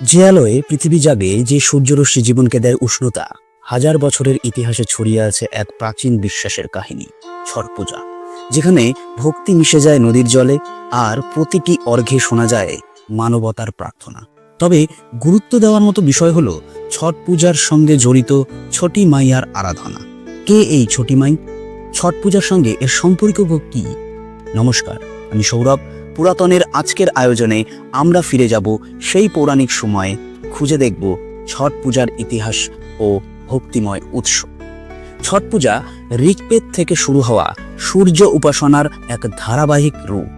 যে আলোয় পৃথিবী জাগে যে সূর্যরশ্মি জীবনকে দেয় উষ্ণতা, হাজার বছরের ইতিহাসে ছড়িয়ে আছে এক প্রাচীন বিশ্বাসের কাহিনী, ছট পূজা, যেখানে ভক্তি মিশে যায় নদীর জলে আর প্রতিটি অর্ঘে শোনা যায় মানবতার প্রার্থনা। তবে গুরুত্ব দেওয়ার মতো বিষয় হলো ছট পূজার সঙ্গে জড়িত ছটি মাইয়ার আরাধনা। কে এই ছটি মাই? ছট পূজার সঙ্গে এর সম্পর্ক কি? নমস্কার, আমি সৌরভ পুরাতনের আজকের আয়োজনে আমরা ফিরে যাব সেই পৌরাণিক সময়ে। খুঁজে দেখব ছট পূজার ইতিহাস ও ভক্তিময় উৎস। ছট পূজা ঋগ্বেদ থেকে শুরু হওয়া সূর্য উপাসনার এক ধারাবাহিক রূপ,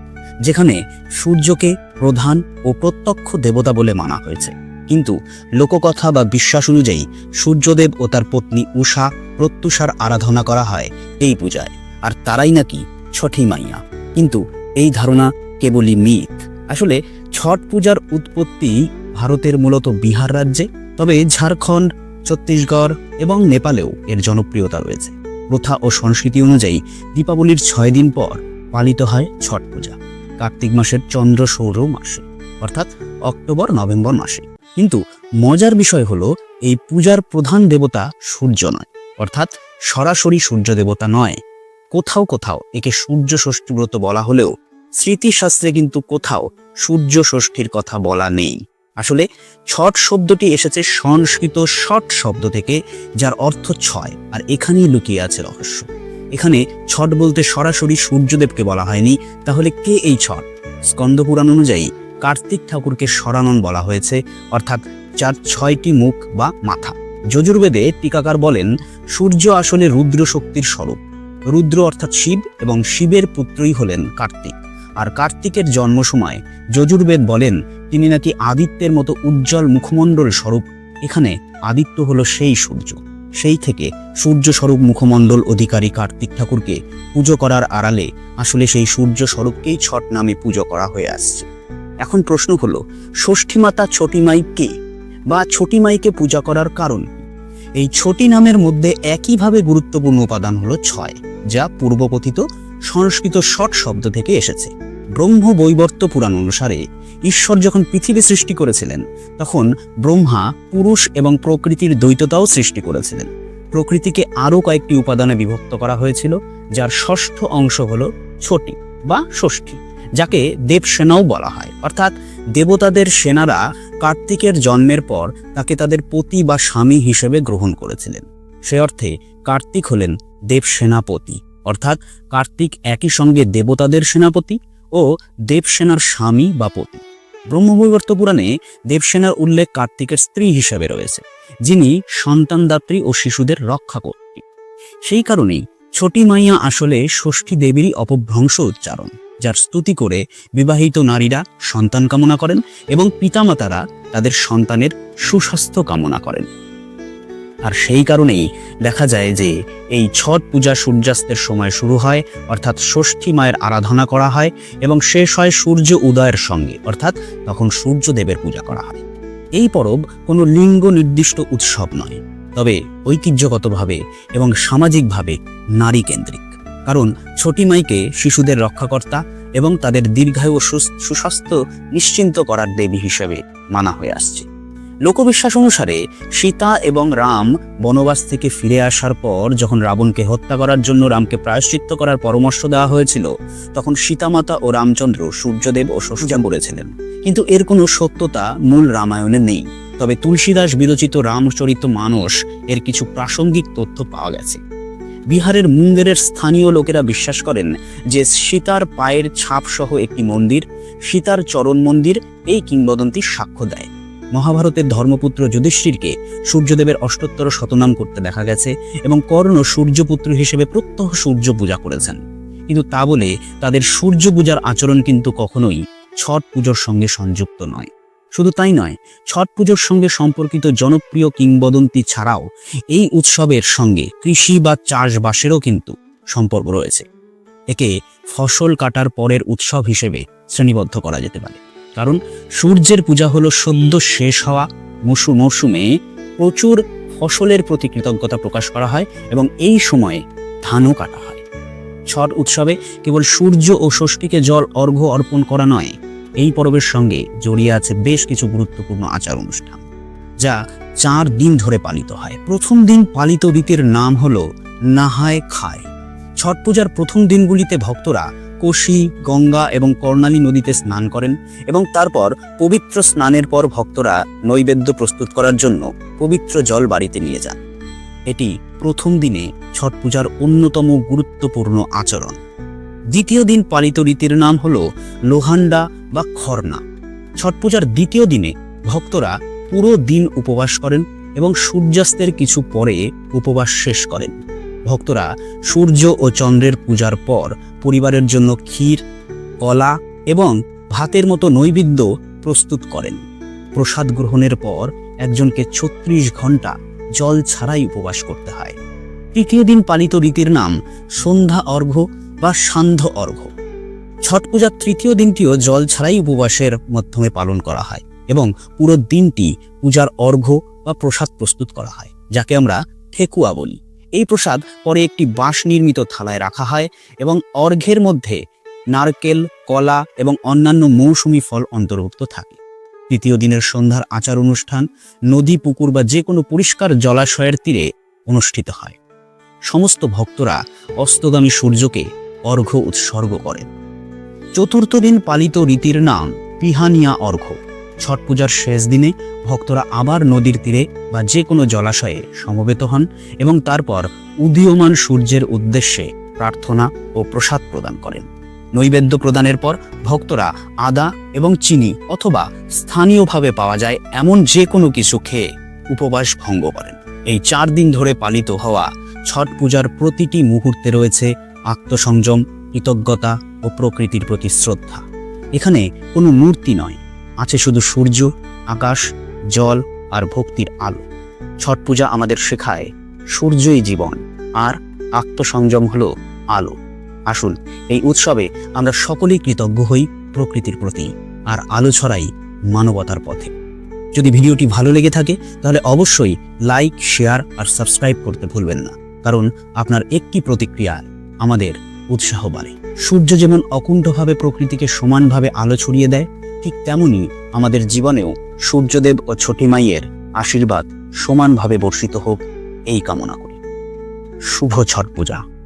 যেখানে সূর্যকে প্রধান ও প্রত্যক্ষ দেবতা বলে মানা হয়েছে। কিন্তু লোককথা বা বিশ্বাস অনুযায়ী সূর্যদেব ও তার পত্নী উষা প্রত্যুষার আরাধনা করা হয় এই পূজায়, আর তারাই নাকি ছঠি মাইয়া। কিন্তু এই ধারণা কেবলই মিথ। আসলে ছট পূজার উৎপত্তি ভারতের মূলত বিহার রাজ্যে, তবে ঝাড়খণ্ড, ছত্তিশগড় এবং নেপালেও এর জনপ্রিয়তা রয়েছে। প্রথা ও সংস্কৃতি অনুযায়ী দীপাবলির ছয় দিন পর পালিত হয় ছট পূজা, কার্তিক মাসের চন্দ্র সৌর মাসে, অর্থাৎ অক্টোবর, নভেম্বর মাসে। কিন্তু মজার বিষয় হলো, এই পূজার প্রধান দেবতা সূর্য নয়, অর্থাৎ সরাসরি সূর্য দেবতা নয়। কোথাও কোথাও একে সূর্য ষষ্ঠী ব্রত বলা হলেও স্মৃতিশাস্ত্রে কিন্তু কোথাও সূর্য ষষ্ঠীর কথা বলা নেই। আসলে ছট শব্দটি এসেছে সংস্কৃত শট শব্দ থেকে, যার অর্থ ছয়, আর এখানেই লুকিয়ে আছে রহস্য। এখানে ছট বলতে সরাসরি সূর্যদেবকে বলা হয়নি। তাহলে কে এই ছট? স্কন্দপুরাণ অনুযায়ী কার্তিক ঠাকুরকে সরানন বলা হয়েছে, অর্থাৎ যার ছয়টি মুখ বা মাথা। যজুর্বেদে টিকাকার বলেন, সূর্য আসলে রুদ্র শক্তির স্বরূপ। রুদ্র অর্থাৎ শিব এবং শিবের পুত্রই হলেন কার্তিক। আর কার্তিকের জন্ম সময় যজুর্বেদ বলেন, তিনি নাকি আদিত্যের মতো উজ্জ্বল মুখমণ্ডল স্বরূপ। এখানে আদিত্য হলো সেই সূর্য। সেই থেকে সূর্য স্বরূপ মুখমণ্ডল অধিকারী কার্তিক ঠাকুরকে পুজো করার আড়ালে আসলে সেই সূর্য স্বরূপকেই ছট নামে পুজো করা হয়ে আসছে। এখন প্রশ্ন হলো ষষ্ঠী মাতা ছটিমাই কে বা ছটিমাইকে পূজা করার কারণ এই ছটি নামের মধ্যে একইভাবে গুরুত্বপূর্ণ উপাদান হলো ছয়, যা পূর্বকথিত সংস্কৃত শট শব্দ থেকে এসেছে। ব্রহ্ম বৈবর্ত পুরাণ অনুসারে ঈশ্বর যখন পৃথিবী সৃষ্টি করেছিলেন, তখন ব্রহ্মা পুরুষ এবং প্রকৃতির দ্বৈততাও সৃষ্টি করেছিলেন। প্রকৃতিকে আরও কয়েকটি উপাদানে বিভক্ত করা হয়েছিল, যার ষষ্ঠ অংশ হল ছটি বা ষষ্ঠী, যাকে দেবসেনাও বলা হয়। অর্থাৎ দেবতাদের সেনারা কার্তিকের জন্মের পর তাকে তাদের পতি বা স্বামী হিসেবে গ্রহণ করেছিলেন। সে অর্থে কার্তিক হলেন দেবসেনাপতি। অর্থাৎ কার্তিক একই সঙ্গে দেবতাদের সেনাপতি ও দেবসেনার স্বামী বা পতি। ব্রহ্মবৈবর্ত পুরাণে দেবসেনার উল্লেখ কার্তিকের স্ত্রী হিসেবে রয়েছে, যিনি সন্তানদাত্রী ও শিশুদের রক্ষা করতেন সেই কারণেই ছোটি মাইয়া আসলে ষষ্ঠী দেবীরই অপভ্রংশ উচ্চারণ, যার স্তুতি করে বিবাহিত নারীরা সন্তান কামনা করেন এবং পিতামাতারা তাদের সন্তানের সুস্বাস্থ্য কামনা করেন। আর সেই কারণেই দেখা যায় যে এই ছট পূজা সূর্যাস্তের সময় শুরু হয়, অর্থাৎ ষষ্ঠী মায়ের আরাধনা করা হয় এবং শেষ হয় সূর্য উদয়ের সঙ্গে, অর্থাৎ তখন সূর্যদেবের পূজা করা হয়। এই পরব কোনো লিঙ্গ নির্দিষ্ট উৎসব নয়, তবে ঐতিহ্যগতভাবে এবং সামাজিকভাবে নারী কেন্দ্রিক কারণ ছোটি মাইকে শিশুদের রক্ষাকর্তা এবং তাদের দীর্ঘায়ু সুস্বাস্থ্য নিশ্চিন্ত করার দেবী হিসেবে মানা হয়ে আসছে। লোকবিশ্বাস অনুসারে সীতা এবং রাম বনবাস থেকে ফিরে আসার পর যখন রাবণকে হত্যা করার জন্য রামকে প্রায়শ্চিত্ত করার পরামর্শ দেওয়া হয়েছিল, তখন সীতামাতা ও রামচন্দ্র সূর্যদেব ও শ্বশুজা বলেছিলেন। কিন্তু এর কোনো সত্যতা মূল রামায়ণে নেই। তবে তুলসীদাস বিরচিত রামচরিত মানস এর কিছু প্রাসঙ্গিক তথ্য পাওয়া গেছে। বিহারের মুঙ্গেরের স্থানীয় লোকেরা বিশ্বাস করেন যে সীতার পায়ের ছাপ সহ একটি মন্দির, সীতার চরণ মন্দির এই কিংবদন্তির সাক্ষ্য দেয়। মহাভারতের ধর্মপুত্র যুধিষ্ঠিরকে সূর্যদেবের অষ্টোত্তর শতনাম করতে দেখা গেছে এবং কর্ণ সূর্যপুত্র হিসেবে প্রত্যহ সূর্য পূজা করেছেন। কিন্তু তা বলে তাদের সূর্য পূজার আচরণ কিন্তু কখনোই ছট পুজোর সঙ্গে সংযুক্ত নয়। শুধু তাই নয়, ছট পুজোর সঙ্গে সম্পর্কিত জনপ্রিয় কিংবদন্তি ছাড়াও এই উৎসবের সঙ্গে কৃষি বা চাষবাসেরও কিন্তু সম্পর্ক রয়েছে। একে ফসল কাটার পরের উৎসব হিসেবে শ্রেণীবদ্ধ করা যেতে পারে। কারণ সূর্যের পূজা হলো সদ্য শেষ হওয়া মৌসুম মৌসুমে প্রচুর ফসলের প্রতি কৃতজ্ঞতা প্রকাশ করা হয় এবং এই সময়ে ধানও কাটা হয়। ছট উৎসবে কেবল সূর্য ও ষষ্ঠীকে জল, অর্ঘ্য অর্পণ করা নয়, এই পর্বের সঙ্গে জড়িয়ে আছে বেশ কিছু গুরুত্বপূর্ণ আচার অনুষ্ঠান, যা চার দিন ধরে পালিত হয়। প্রথম দিন পালিত রীতির নাম হলো নাহায় খায়। ছট পূজার প্রথম দিনগুলিতে ভক্তরা কোশি, গঙ্গা এবং কর্ণালী নদীতে স্নান করেন এবং তারপর পবিত্র স্নানের পর ভক্তরা নৈবেদ্য প্রস্তুত করার জন্য পবিত্র জল বাড়িতে নিয়ে যান। এটি প্রথম দিনে ছট পূজার অন্যতম গুরুত্বপূর্ণ আচরণ। দ্বিতীয় দিন পালিত রীতির নাম হল লোহান্ডা বা খরনা। ছট পূজার দ্বিতীয় দিনে ভক্তরা পুরো দিন উপবাস করেন এবং সূর্যাস্তের কিছু পরে উপবাস শেষ করেন। ভক্তরা সূর্য ও চন্দ্রের পূজার পর পরিবারের জন্য ক্ষীর, কলা এবং ভাতের মতো নৈবেদ্য প্রস্তুত করেন। প্রসাদ গ্রহণের পর একজনকে ছত্রিশ ঘণ্টা জল ছাড়াই উপবাস করতে হয়। তৃতীয় দিন পালিত রীতির নাম সন্ধ্যা অর্ঘ্য বা সান্ধ্য অর্ঘ্য। ছট পূজার তৃতীয় দিনটিও জল ছাড়াই উপবাসের মাধ্যমে পালন করা হয় এবং পুরো দিনটি পূজার অর্ঘ্য বা প্রসাদ প্রস্তুত করা হয়, যাকে আমরা ঠেকুয়া বলি। এই প্রসাদ পরে একটি বাঁশ নির্মিত থালায় রাখা হয় এবং অর্ঘের মধ্যে নারকেল, কলা এবং অন্যান্য মৌসুমী ফল অন্তর্ভুক্ত থাকে। তৃতীয় দিনের সন্ধ্যার আচার অনুষ্ঠান নদী, পুকুর বা যে কোনো পরিষ্কার জলাশয়ের তীরে অনুষ্ঠিত হয়। সমস্ত ভক্তরা অস্তগামী সূর্যকে অর্ঘ্য উৎসর্গ করেন। চতুর্থ দিন পালিত রীতির নাম পিহানিয়া অর্ঘ্য। ছট পূজার শেষ দিনে ভক্তরা আবার নদীর তীরে বা যে কোনো জলাশয়ে সমবেত হন এবং তারপর উদীয়মান সূর্যের উদ্দেশ্যে প্রার্থনা ও প্রসাদ প্রদান করেন। নৈবেদ্য প্রদানের পর ভক্তরা আদা এবং চিনি অথবা স্থানীয়ভাবে পাওয়া যায় এমন যে কোনো কিছু খেয়ে উপবাস ভঙ্গ করেন। এই চার দিন ধরে পালিত হওয়া ছট পূজার প্রতিটি মুহূর্তে রয়েছে আত্মসংযম, কৃতজ্ঞতা ও প্রকৃতির প্রতি শ্রদ্ধা। এখানে কোনো মূর্তি নয় আছে শুধু সূর্য, আকাশ, জল আর ভক্তির আলো। ছট পূজা আমাদের শেখায় সূর্যই জীবন আর আত্মসংযম হলো আলো। আসুন, এই উৎসবে আমরা সকলেই কৃতজ্ঞ হই প্রকৃতির প্রতি আর আলো ছড়াই মানবতার পথে। যদি ভিডিওটি ভালো লেগে থাকে, তাহলে অবশ্যই লাইক, শেয়ার আর সাবস্ক্রাইব করতে ভুলবেন না, কারণ আপনার একটি প্রতিক্রিয়া আমাদের উৎসাহ বাড়ে। সূর্য যেমন অকুণ্ঠভাবে প্রকৃতিকে সমানভাবে আলো ছড়িয়ে দেয় ঠিক তেমনি আমাদের জীবনেও সূর্যদেব ও মাইয়ের আশীর্বাদ সমানভাবে বর্ষিত হোক এই কামনা করি। শুভ ছট পূজা।